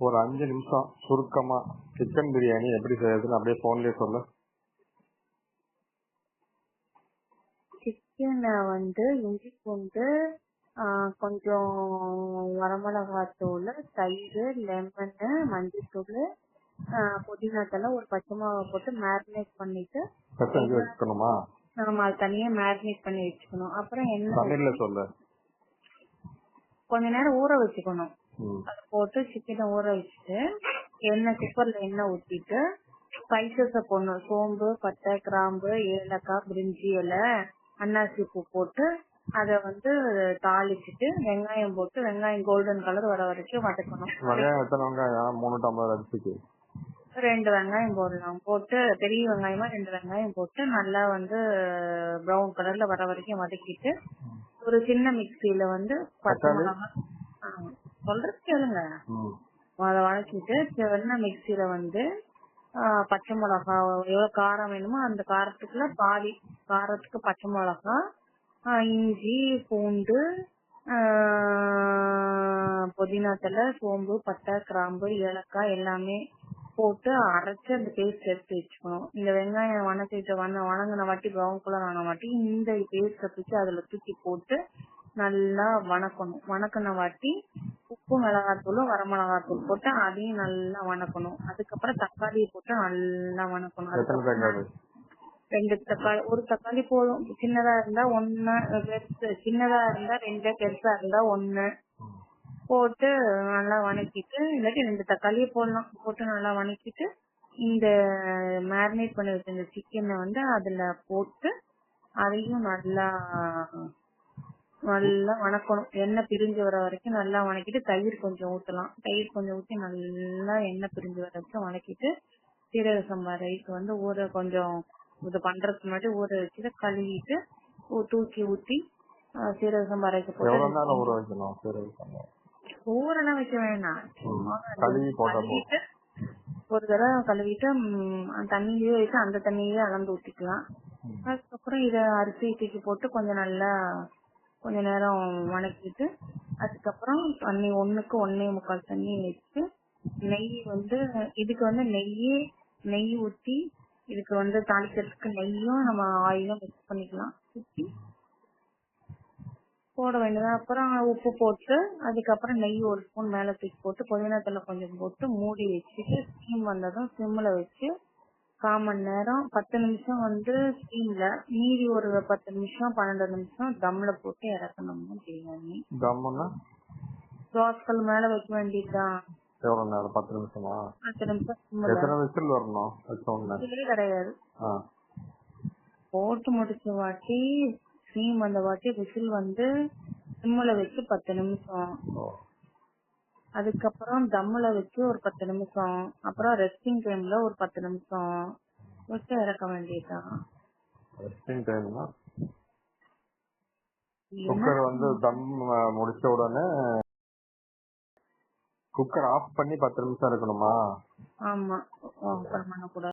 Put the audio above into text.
ஒரு அஞ்சு நிமிஷம் சுருக்கமா சிக்கன் பிரியாணி எப்படி செய்யறதுன்னு அப்படியே போன்லயே சொல்லு. சிக்கனை வந்து இஞ்சி பூண்டு கொஞ்சம் வரமிளகாத்தூள் தயிர் லெமனு மஞ்சள்தூள் புதினா தலை ஒரு பச்சை மிளகா போட்டு மேரினேட் பண்ணிட்டு வச்சுக்கணுமா? நம்ம அது தனியா மேரினேட் பண்ணி வச்சுக்கணும். அப்புறம் தமிழ்ல சொல்லு. கொஞ்ச நேரம் ஊற வச்சுக்கணும். அதை போட்டு சிக்கனை ஊற வச்சுட்டு எண்ணெய் குக்கர்ல எண்ணெய் ஊத்திட்டு ஸ்பைசஸ போடணும். சோம்பு பட்டை கிராம்பு ஏலக்காய் பிரிஞ்சி இலை அன்னாசி பூ போட்டு அத வந்து தாளிச்சிட்டு வெங்காயம் போட்டு வெங்காயம் கோல்டன் கலர் வர வரைக்கும் வதக்கணும். வெங்காயம் எத்தனை வெங்காயம்? மூணு டம்ளர் அரிசிக்கு ரெண்டு வெங்காயம் போடலாம். போட்டு பெரிய வெங்காயமா ரெண்டு வெங்காயம் போட்டு நல்லா வந்து பிரவுன் கலர்ல வர வரைக்கும் வதக்கிட்டு ஒரு சின்ன மிக்ஸில வந்து பச்சை? மிளகாய் சொல்றது கேளுங்க. அதை வதக்கிட்டு சின்ன மிக்ஸில வந்து பச்சை மிளகா எவ்வளவு காரம் வேணுமோ அந்த காரத்துக்குள்ள பாதி காரத்துக்கு பச்சை மிளகா ஆ, இஞ்சி பூண்டு புதினா தலை சோம்பு பட்டை கிராம்பு ஏலக்காய் எல்லாமே போட்டு அரைச்சு அந்த பேஸ்ட் எடுத்து வச்சுக்கணும். இந்த வெங்காயம் வணக்கிட்டு வண வணங்கின வாட்டி ப்ரௌன் கலர் ஆன வாட்டி இந்த பேஸ்ட தூக்கி அதுல தூக்கி போட்டு நல்லா வணக்கணும். வணக்கின வாட்டி உப்பு மிளகாத்தூளும் வரமிளகாத்தூள் போட்டு அதையும் நல்லா வணக்கணும். அதுக்கப்புறம் தக்காளியை போட்டு நல்லா வணக்கணும். ரெண்டு தக்காளி. ஒரு தக்காளி போதும். சின்னதா இருந்தா பெருசு சின்னதா இருந்தா ரெண்டு பெருசா இருந்தா ஒண்ணு. போட்டு நல்லா வணக்கிட்டு இல்லாட்டி ரெண்டு தக்காளியே போடலாம். போட்டு நல்லா வணக்கிட்டு இந்த மேரினேட் பண்ணி வச்ச இந்த சிக்கனை வந்து அதுல போட்டு அதையும் நல்லா நல்லா வணக்கணும் எண்ணெய் பிரிஞ்சு வர வரைக்கும் நல்லா வணக்கிட்டு தயிர் கொஞ்சம் ஊத்தலாம் தயிர் கொஞ்சம் ஊத்தி நல்லா எண்ணெய் பிரிஞ்சு வர வரைக்கும் வணக்கிட்டு சீரக சம்பா ரைஸ் வந்து ஊற கொஞ்சம் இது பண்றதுக்கு முன்னாடி ஊற வச்சுட்டு கழுவிட்டு தூக்கி ஊத்தி சீரக சம்பா ரைஸ் போட்டு ஊற வைக்கணும் சரி வைக்கணும். ஊரெல்லாம் வைக்க வேணாம். கழுவிட்டு ஒரு தடவை கழுவிட்டு தண்ணியிலேயே வச்சு அந்த தண்ணியே அளந்து ஊத்திக்கலாம். அதுக்கப்புறம் இத அரிசி தூக்கி போட்டு கொஞ்சம் நல்லா கொஞ்ச நேரம் வணக்கிட்டு அதுக்கப்புறம் தண்ணி ஒண்ணுக்கு ஒன்னே முக்கால் தண்ணி வச்சு நெய் வந்து இதுக்கு வந்து நெய்யே நெய் ஊத்தி இதுக்கு வந்து தாளிக்கிறதுக்கு நெய்யும் நம்ம ஆயிலும் மிக்ஸ் பண்ணிக்கலாம். ஊத்தி போட வேண்டியது அப்புறம் உப்பு போட்டு அதுக்கப்புறம் நெய் ஒரு ஸ்பூன் மேல தூக்கி போட்டு புதினா தலை கொஞ்சம் போட்டு மூடி வச்சுட்டு ஸ்டீம் வந்ததும் சிம்ல வச்சு கால் மணி நேரம் பத்து நிமிஷம் வந்து ஸ்டீம்ல மீதி ஒரு பத்து நிமிஷம் பன்னெண்டு நிமிஷம் தம்ல போட்டு இறக்கணும் பிரியாணி தம்முன்னா தோசைக்கல் மேல வைக்க வேண்டியதுதான் எவ்வளவு நேரம்? பத்து நிமிஷமா? பத்து நிமிஷம் எத்தனை விசில் வரணும்? இதுவே கிடையாது. போட்டு முடிச்ச வாட்டி ஸ்டீம் வந்த வாட்டி விசில் வந்து சிம்ல வச்சு பத்து நிமிஷம். அதுக்கப்புறம் தம்முல வச்சு ஒரு பத்து நிமிஷம். அப்புறம் ரெஸ்டிங் டைம்ல ஒரு பத்து நிமிஷம். வச்சு இறக்க வேண்டியதுதான் ரெஸ்டிங் டைம்னா குக்கர் வந்து தம் முடிச்ச உடனே குக்கர் ஆஃப் பண்ணி பத்து நிமிஷம் இருக்கணுமா? ஆமா ஓபன் பண்ணக்கூடாது